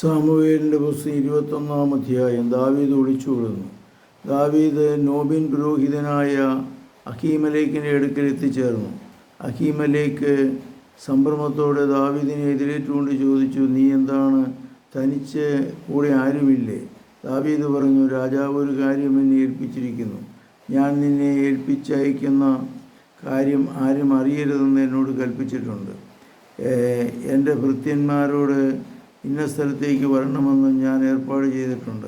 സാമുവേലിന്റെ പുസ്തകം ഇരുപത്തൊന്നാം അധ്യായം. ദാവീദ് ഒളിച്ചുകൊള്ളുന്നു ദാവീദ് നോബിൻ പുരോഹിതനായ അഹീമലേക്കിന്റെ അടുക്കൽ എത്തിച്ചേർന്നു. അഹീമലേക്ക് സംഭ്രമത്തോടെ ദാവീദിനെ എതിരേറ്റുകൊണ്ട് ചോദിച്ചു നീ എന്താണ്? തനിച്ച് കൂടെ ആരുമില്ലേ? ദാവീദ് പറഞ്ഞു രാജാവ് ഒരു കാര്യം എന്നെ ഏൽപ്പിച്ചിരിക്കുന്നു. ഞാൻ നിന്നെ ഏൽപ്പിച്ചയക്കുന്ന കാര്യം ആരും അറിയരുതെന്ന് എന്നോട് കൽപ്പിച്ചിട്ടുണ്ട്. എന്റെ ഭൃത്യന്മാരോട് ഇന്ന സ്ഥലത്തേക്ക് വരണമെന്ന് ഞാൻ ഏർപ്പാട് ചെയ്തിട്ടുണ്ട്.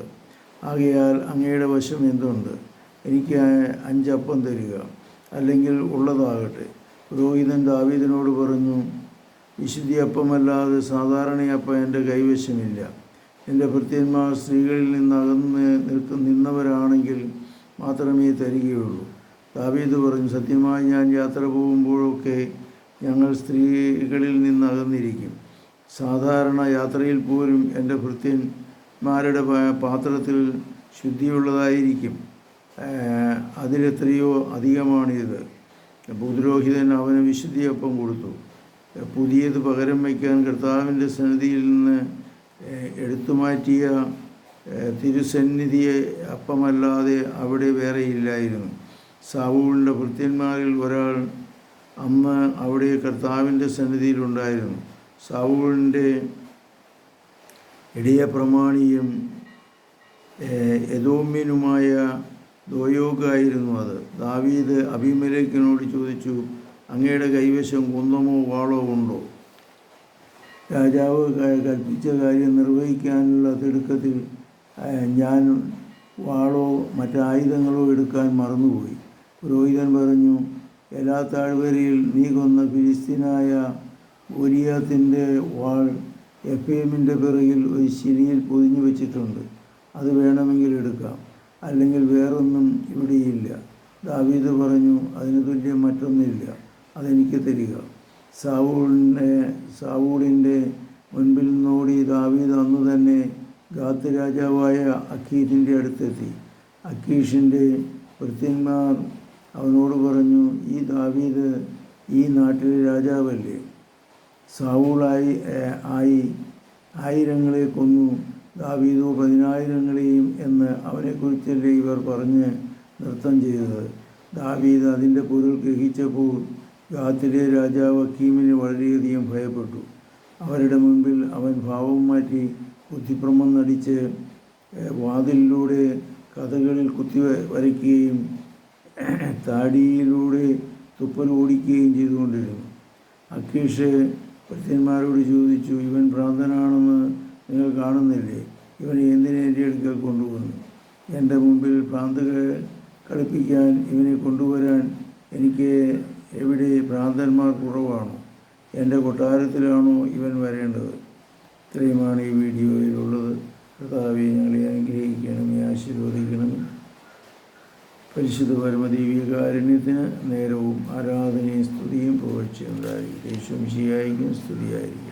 ആകയാൽ അങ്ങയുടെ വശം എന്തുണ്ട്? എനിക്ക് അഞ്ചപ്പം തരിക. അല്ലെങ്കിൽ ഉള്ളതാകട്ടെ. പുരോഹിതൻ ദാവീദിനോട് പറഞ്ഞു വിശുദ്ധി അപ്പമല്ലാതെ സാധാരണയപ്പം എന്റെ കൈവശമില്ല. എന്റെ ഭൃത്യന്മാർ സ്ത്രീകളിൽ നിന്ന് അകന്ന് നിൽക്കുന്ന നിന്നവരാണെങ്കിൽ മാത്രമേ തരികയുള്ളൂ. ദാവീദ് പറഞ്ഞു സത്യമായി ഞാൻ യാത്ര പോകുമ്പോഴൊക്കെ ഞങ്ങൾ സ്ത്രീകളിൽ നിന്ന് അകന്നിരിക്കും. സാധാരണ യാത്രയിൽ പോലും എന്റെ ഭൃത്യന്മാരുടെ പാത്രത്തിൽ ശുദ്ധിയുള്ളതായിരിക്കും. അതിലെത്രയോ അധികമാണിത്. പുതുരോഹിതൻ അവന് വിശുദ്ധിയപ്പം കൊടുത്തു. പുതിയത് പകരം വയ്ക്കാൻ കർത്താവിന്റെ സന്നിധിയിൽ നിന്ന് എടുത്തുമാറ്റിയ എടുത്തു മാറ്റിയ തിരുസന്നിധിയെ അപ്പമല്ലാതെ അവിടെ വേറെ ഇല്ലായിരുന്നു. സാവൂളിന്റെ ഭൃത്യന്മാരിൽ ഒരാൾ അമ്മ അവിടെ കർത്താവിന്റെ സന്നിധിയിലുണ്ടായിരുന്നു സാവൂളിന്റെ ഇടയ പ്രമാണിയും യദോമ്യനുമായ ദോയോഗായിരുന്നു അത്. ദാവീദ് അഭിമലേഖനോട് ചോദിച്ചു അങ്ങയുടെ കൈവശം കുന്തമോ വാളോ ഉണ്ടോ? രാജാവ് കൽപ്പിച്ച കാര്യം നിർവഹിക്കാനുള്ള തിടുക്കത്തിൽ ഞാൻ വാളോ മറ്റായുധങ്ങളോ എടുക്കാൻ മറന്നുപോയി. പുരോഹിതൻ പറഞ്ഞു എല്ലാ താഴ്വരയിൽ നീ കൊന്ന ഫിലിസ്തീനായ ഗോലിയാത്തിന്റെ വാൾ എഫേമിന്റെ പിറകിൽ ഒരു ശിലിയിൽ പൊതിഞ്ഞു വെച്ചിട്ടുണ്ട്. അത് വേണമെങ്കിൽ എടുക്കാം. അല്ലെങ്കിൽ വേറൊന്നും ഇവിടെയില്ല. ദാവീദ് പറഞ്ഞു അതിന് തുല്യം മറ്റൊന്നില്ല അതെനിക്ക് തരിക. സാവൂളിന്റെ സാവൂളിന്റെ മുൻപിൽ നിന്നോടി ദാവീദ് അന്ന് തന്നെ ഗാത്ത് രാജാവായ അക്കീഷിന്റെ അടുത്തെത്തി. അക്കീഷിന്റെ ഭൃത്യന്മാർ അവനോട് പറഞ്ഞു ഈ ദാവീദ് ഈ നാട്ടിലെ രാജാവല്ലേ? സാവൂളായി ആയി ആയിരങ്ങളെ കൊന്നു. ദാവീദോ പതിനായിരങ്ങളെയും എന്ന് അവനെക്കുറിച്ചല്ലേ ഇവർ പറഞ്ഞ് നൃത്തം ചെയ്തത്. ദാവീദ് അതിന്റെ പൊരുൾ ഗ്രഹിച്ചപ്പോൾ ഗാത്തിലെ രാജാവ് ഹക്കീമിന് വളരെയധികം ഭയപ്പെട്ടു. അവരുടെ മുൻപിൽ അവൻ ഭാവം മാറ്റി കുത്തിപ്രമം നടിച്ച് വാതിലിലൂടെ കഥകളിൽ കുത്തി വരയ്ക്കുകയും താടിയിലൂടെ തുപ്പൽ ഓടിക്കുകയും ചെയ്തുകൊണ്ടിരുന്നു. അക്കീഷ് ഭൃത്യന്മാരോട് ചോദിച്ചു ഇവൻ ഭ്രാന്തനാണെന്ന് നിങ്ങൾ കാണുന്നില്ലേ? ഇവനെ എന്തിനെ എന്റെ അടുക്കൽ കൊണ്ടുവന്നു? എന്റെ മുമ്പിൽ ഭ്രാന്ത് കളിപ്പിക്കാൻ ഇവനെ കൊണ്ടുവരാൻ എനിക്ക് എവിടെ ഭ്രാന്തന്മാർ കുറവാണോ? എന്റെ കൊട്ടാരത്തിലാണോ ഇവൻ വരേണ്ടത്? ഇത്രയുമാണ് ഈ വീഡിയോയിലുള്ളത്. കർത്താവെ ഞങ്ങളെ അനുഗ്രഹിക്കണമേ ആശീർവദിക്കണമേ. പരിശുദ്ധ പരമദീവികാരുണ്യത്തിന് നേരവും ഉണ്ടായിരിക്കും യേശും ശിയായിരിക്കും സ്തുതിയായിരിക്കും